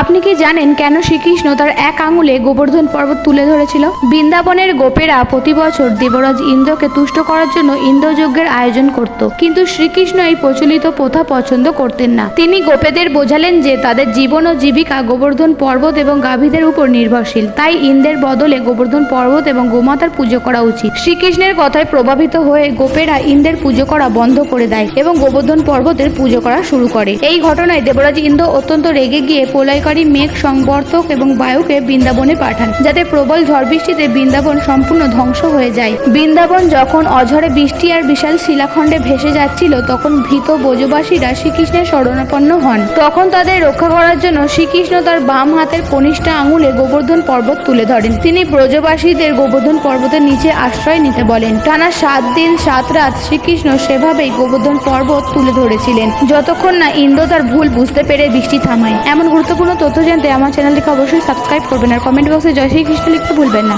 আপনি কি জানেন কেন শ্রীকৃষ্ণ তার এক আঙুলে গোবর্ধন পর্বত তুলে ধরেছিল? বৃন্দাবনের গোপেরা প্রতি বছর দেবরাজ ইন্দ্রকে তুষ্ট করার জন্য ইন্দ্রযজ্ঞের আয়োজন করত। কিন্তু শ্রীকৃষ্ণ এই প্রচলিত প্রথা পছন্দ করতেন না। তিনি গোপেদের বোঝালেন যে তাদের জীবন ও জীবিকা গোবর্ধন পর্বত এবং গাভীদের উপর নির্ভরশীল। তাই ইন্দ্রের বদলে গোবর্ধন পর্বত এবং গোমাতার পুজো করা উচিত। শ্রীকৃষ্ণের কথায় প্রভাবিত হয়ে গোপেরা ইন্দ্রের পুজো করা বন্ধ করে দেয় এবং গোবর্ধন পর্বতের পুজো করা শুরু করে। এই ঘটনায় দেবরাজ ইন্দ্র অত্যন্ত রেগে গিয়ে প্রলয়কারী মেঘ সংবর্তক এবং বায়ুকে বৃন্দাবনে পাঠান, যাতে প্রবল ঝড় বৃষ্টিতে বৃন্দাবন সম্পূর্ণ ধ্বংস হয়ে যায়। বৃন্দাবন যখন অঝরে বৃষ্টি আর বিশাল শিলাখণ্ডে ভেসে যাচ্ছিল, তখন ভীত ব্রজবাসীরা শ্রীকৃষ্ণের শরণাপন্ন হন। তখন তাদের রক্ষা করার জন্য শ্রীকৃষ্ণ তার বাম হাতের কনিষ্ঠ আঙুলে গোবর্ধন পর্বত তুলে ধরেন। তিনি ব্রজবাসীদের গোবর্ধন পর্বতের নিচে আশ্রয় নিতে বলেন। টানা সাত দিন, সাত রাত শ্রীকৃষ্ণ সেভাবেই গোবর্ধন পর্বত তুলে ধরেছিলেন। যতক্ষণ না ইন্দ্র তার ভুল বুঝতে পেরে বৃষ্টি থামায়। এমন গুরুত্বপূর্ণ তথ্য জানতে আমার চ্যানেলটিকে অবশ্যই সাবস্ক্রাইব করবেন আর কমেন্ট বক্সে জয় শ্রীকৃষ্ণ লিখতে ভুলবেন না।